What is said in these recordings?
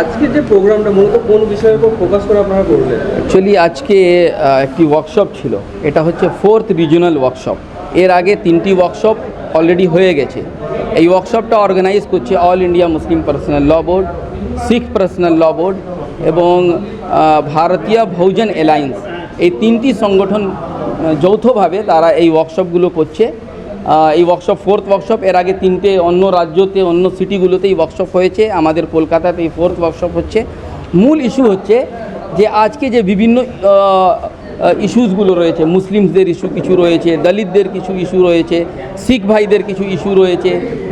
আজকে যে প্রোগ্রামটা, মূলত কোন বিষয়ের উপর ফোকাস করে আপনারা করলেন? অ্যাকচুয়ালি আজকে একটি ওয়ার্কশপ ছিল। এটা হচ্ছে ফোর্থ রিজিওনাল ওয়ার্কশপ এর আগে তিনটি ওয়ার্কশপ অলরেডি হয়ে গেছে। এই ওয়ার্কশপটা অর্গানাইজ করছে all India Muslim personal law board Sikh personal law board এবং ভারতীয় বহুজন অ্যালায়েন্স এই তিনটি সংগঠন যৌথভাবে তারা এই ওয়ার্কশপগুলো করছে। এই ওয়ার্কশপ ফোর্থ ওয়ার্কশপ এর আগে তিনটে অন্য রাজ্যতে, অন্য সিটিগুলোতে এই ওয়ার্কশপ হয়েছে। আমাদের কলকাতাতে এই ফোর্থ ওয়ার্কশপ হচ্ছে। মূল ইস্যু হচ্ছে যে আজকে যে বিভিন্ন ইস্যুসগুলো রয়েছে মুসলিমসদের ইস্যু কিছু রয়েছে, দলিতদের কিছু ইস্যু রয়েছে, শিখ ভাইদের কিছু ইস্যু রয়েছে,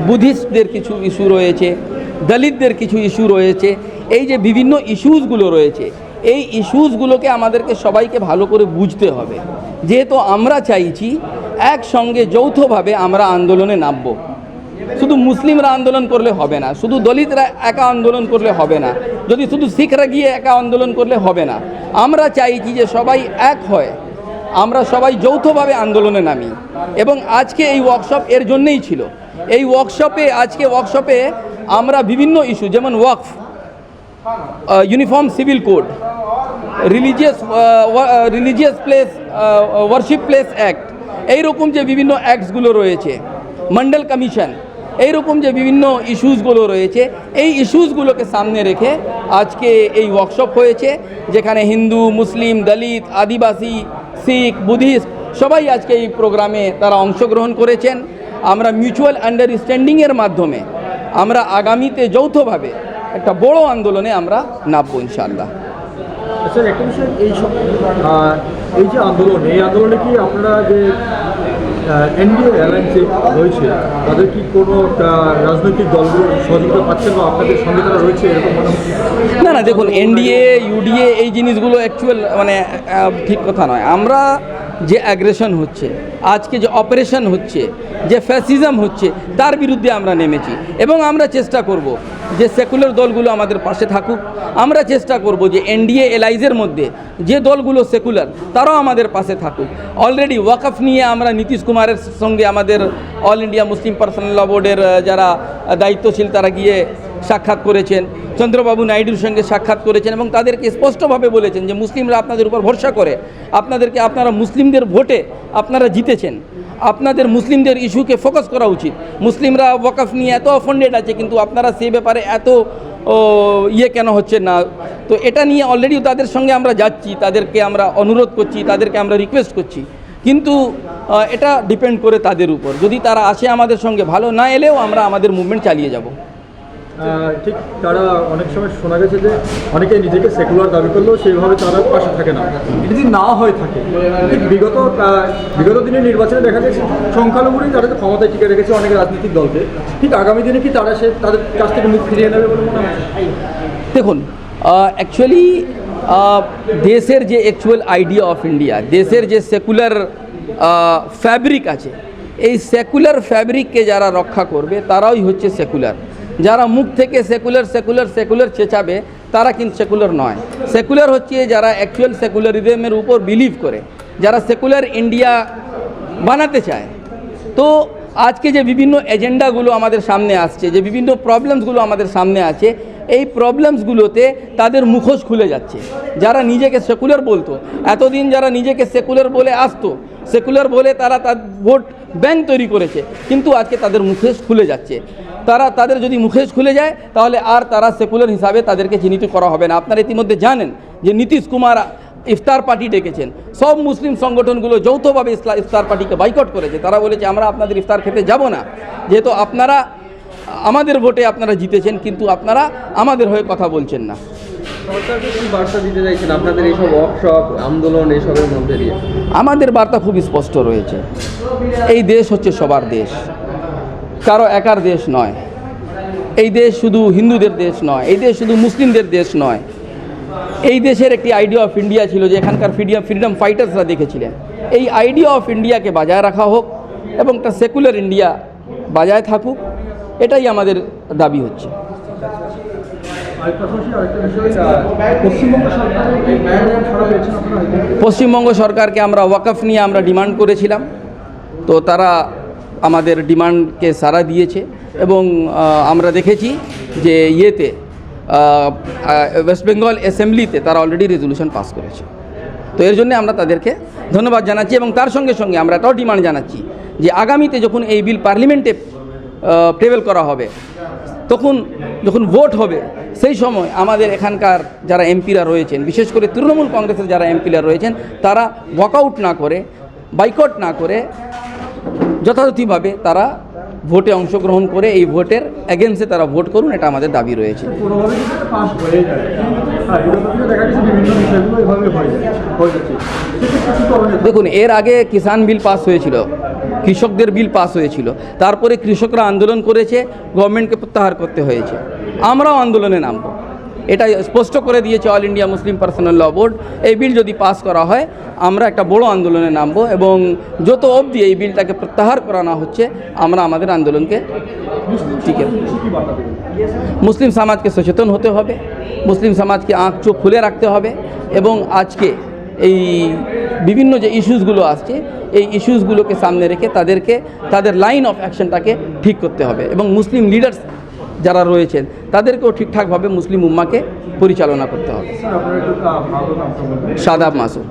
বুদ্ধিস্টদের কিছু ইস্যু রয়েছে, দলিতদের কিছু ইস্যু রয়েছে, এই যে বিভিন্ন ইস্যুসগুলো রয়েছে, এই ইস্যুসগুলোকে আমাদেরকে সবাইকে ভালো করে বুঝতে হবে। যেহেতু আমরা চাইছি একসঙ্গে যৌথভাবে আমরা আন্দোলনে নামবো। শুধু মুসলিমরা আন্দোলন করলে হবে না, শুধু দলিতরা একা আন্দোলন করলে হবে না, যদি শুধু শিখরা গিয়ে একা আন্দোলন করলে হবে না। আমরা চাইছি যে সবাই এক হয়, আমরা সবাই যৌথভাবে আন্দোলনে নামি। এবং আজকে এই ওয়ার্কশপ এর জন্যেই ছিল। এই ওয়ার্কশপে আজকে ওয়ার্কশপে আমরা বিভিন্ন ইস্যু যেমন Waqf uniform civil code religious religious place worship place act এইরকম যে বিভিন্ন অ্যাক্টসগুলো রয়েছে মন্ডল কমিশন এইরকম যে বিভিন্ন ইস্যুসগুলো রয়েছে, এই ইস্যুসগুলোকে সামনে রেখে আজকে এই ওয়ার্কশপ হয়েছে, যেখানে হিন্দু, মুসলিম, দলিত, আদিবাসী, শিখ, বুদ্ধিস্ট সবাই আজকে এই প্রোগ্রামে তারা অংশগ্রহণ করেছেন। আমরা মিউচুয়াল আন্ডারস্ট্যান্ডিংয়ের মাধ্যমে আমরা আগামীতে যৌথভাবে একটা বড় আন্দোলনে আমরা নামবো ইনশাআল্লাহ। স্যার, একটা বিষয়, এই সব এই যে আন্দোলন, এই আন্দোলনে কি আপনারা যে এনডিএ অ্যালায়েন্সে রয়েছে, তাদের কি কোনো রাজনৈতিক দলগুলো সহযোগিতা পাচ্ছেন বা আপনাদের সঙ্গে তারা রয়েছে, এরকম? না না, দেখুন, এনডিএ, ইউডিএ, এই জিনিসগুলো অ্যাকচুয়াল মানে ঠিক কথা নয় আমরা যে অ্যাগ্রেশন হচ্ছে, আজকে যে অপারেশন হচ্ছে, যে ফ্যাসিজম হচ্ছে, তার বিরুদ্ধে আমরা নেমেছি। এবং আমরা চেষ্টা করব যে সেকুলার দলগুলো আমাদের পাশে থাকুক। আমরা চেষ্টা করব যে এনডিএ এলাইজের মধ্যে যে দলগুলো সেকুলার তারাও আমাদের পাশে থাকুক। অলরেডি ওয়াকফ নিয়ে আমরা নীতিশ কুমারের সঙ্গে আমাদের অল ইন্ডিয়া মুসলিম পার্সোনাল বোর্ডের যারা দায়িত্বশীল, তারা গিয়ে সাক্ষাৎ করেছেন। চন্দ্রবাবু নাইডুর সঙ্গে সাক্ষাৎ করেছেন এবং তাদেরকে স্পষ্টভাবে বলেছেন যে মুসলিমরা আপনাদের উপর ভরসা করে, আপনাদেরকে আপনারা মুসলিমদের ভোটে আপনারা জিতেছেন। আপনাদের মুসলিমদের ইস্যুকে ফোকাস করা উচিত। মুসলিমরা ওয়াকফ নিয়ে এত অফন্ডেড আছে, কিন্তু আপনারা সে ব্যাপারে এত ইয়ে কেন হচ্ছে না? তো এটা নিয়ে অলরেডি তাদের সঙ্গে আমরা যাচ্ছি, তাদেরকে আমরা অনুরোধ করছি, তাদেরকে আমরা রিকোয়েস্ট করছি। কিন্তু এটা ডিপেন্ড করে তাদের উপর। যদি তারা আসে আমাদের সঙ্গে, ভালো না এলেও আমরা আমাদের মুভমেন্ট চালিয়ে যাব। ঠিক তারা অনেক সময় শোনা গেছে যে অনেকে নিজেকে সেকুলার দাবি করলেও সেইভাবে তারা পাশে থাকে না। এটা যদি না হয়ে থাকে বিগত বিগত দিনের নির্বাচনে দেখা গেছে সংখ্যালঘুরই তারা তো ক্ষমতায় টিকে রেখেছে অনেক রাজনৈতিক দলকে। ঠিক আগামী দিনে কি তারা সে, তাদের কাছ থেকে মুখ ফিরিয়ে নেবে বলে মনে হয়? দেখুন অ্যাকচুয়ালি দেশের যে অ্যাকচুয়াল আইডিয়া অফ ইন্ডিয়া দেশের যে সেকুলার ফ্যাব্রিক আছে, এই সেকুলার ফ্যাব্রিককে যারা রক্ষা করবে, তারাই হচ্ছে সেকুলার যারা মুখ থেকে সেকুলার সেকুলার সেকুলার চেঁচাবে, তারা কিন্তু সেকুলার নয়। সেকুলার হচ্ছে যারা অ্যাকচুয়াল সেকুলারিজমের উপর বিলিভ করে, যারা সেকুলার ইন্ডিয়া বানাতে চায়। তো আজকে যে বিভিন্ন এজেন্ডাগুলো আমাদের সামনে আসছে, যে বিভিন্ন প্রবলেমসগুলো আমাদের সামনে আছে, এই প্রবলেমসগুলোতে তাদের মুখোশ খুলে যাচ্ছে। যারা নিজেকে সেকুলার বলতো, এতদিন যারা নিজেকে সেকুলার বলে আসতো সেকুলার বলে তারা তার ভোট ব্যাংক তৈরি করেছে, কিন্তু আজকে তাদের মুখোশ খুলে যাচ্ছে। তারা তাদের যদি মুখোশ খুলে যায়, তাহলে আর তারা সেকুলার হিসাবে তাদেরকে চিহ্নিত করা হবে না। আপনারা ইতিমধ্যে জানেন যে নীতিশ কুমার ইফতার পার্টি ডেকেছেন। সব মুসলিম সংগঠনগুলো যৌথভাবে ইসলা ইফতার পার্টিকে বাইকট করেছে। তারা বলেছে, আমরা আপনাদের ইফতার খেতে যাব না। যেহেতু আপনারা আমাদের ভোটে আপনারা জিতেছেন, কিন্তু আপনারা আমাদের হয়ে কথা বলছেন না। ওয়ার্কশপ আন্দোলন মধ্যে দিয়ে? আমাদের বার্তা খুব স্পষ্ট রয়েছে। এই দেশ হচ্ছে সবার দেশ। কারও একার দেশ নয়। এই দেশ শুধু হিন্দুদের দেশ নয়। এই দেশ শুধু মুসলিমদের দেশ নয়। এই দেশের একটি আইডিয়া অফ ইন্ডিয়া ছিল যে এখানকার ফ্রিডম ফ্রিডম ফাইটার্সরা দেখেছিলেন। এই আইডিয়া অফ ইন্ডিয়াকে বজায় রাখা হোক এবং একটা সেকুলার ইন্ডিয়া বজায় থাকুক, এটাই আমাদের দাবি হচ্ছে আর পাশাপাশি আরেকটা বিষয় আহ, পশ্চিমবঙ্গ সরকারকে আমরা ওয়াকফ নিয়ে আমরা ডিমান্ড করেছিলাম। তো তারা আমাদের ডিমান্ডকে সাড়া দিয়েছে এবং আমরা দেখেছি যে ইয়েতে ওয়েস্ট বেঙ্গল অ্যাসেম্বলিতে তারা অলরেডি রেজলিউশন পাস করেছে। তো এর জন্য আমরা তাদেরকে ধন্যবাদ জানাচ্ছি এবং তার সঙ্গে সঙ্গে আমরা এটাও ডিমান্ড জানাচ্ছি যে আগামীতে যখন এই বিল পার্লামেন্টে টেবল করা হবে তখন যখন ভোট হবে সেই সময় আমাদের এখানকার যারা এমপিরা রয়েছেন বিশেষ করে তৃণমূল কংগ্রেসের যারা এমপিরা রয়েছেন তারা ওয়াকআউট না করে বাইকট না করে যথাযথভাবে তারা ভোটে অংশগ্রহণ করে এই ভোটের এগেনস্টে তারা ভোট করুন এটা আমাদের দাবি রয়েছে। দেখুন এর আগে কিষাণ বিল পাস হয়েছিল। কৃষকদের বিল পাস হয়েছিল। তারপরে কৃষকরা আন্দোলন করেছে, গভর্নমেন্টকে প্রত্যাহার করতে হয়েছে। আমরাও আন্দোলনে নামব। এটা স্পষ্ট করে দিয়েছে all India Muslim personal law board এই বিল যদি পাস করা হয়, আমরা একটা বড় আন্দোলনে নামব এবং যত অবধি এই বিলটাকে প্রত্যাহার করানো হচ্ছে, আমরা আমাদের আন্দোলনকে টিকে মুসলিম সমাজকে সচেতন হতে হবে, মুসলিম সমাজকে আঁক চোখ খুলে রাখতে হবে এবং আজকে এই বিভিন্ন যে ইস্যুসগুলো আসছে এই ইস্যুসগুলোকে সামনে রেখে তাদেরকে তাদের লাইন অফ অ্যাকশনটাকে ঠিক করতে হবে এবং মুসলিম লিডার্স যারা রয়েছেন তাদেরকেও ঠিকঠাকভাবে মুসলিম উম্মাকে পরিচালনা করতে হবে। সাদা সাদাব মাসুদ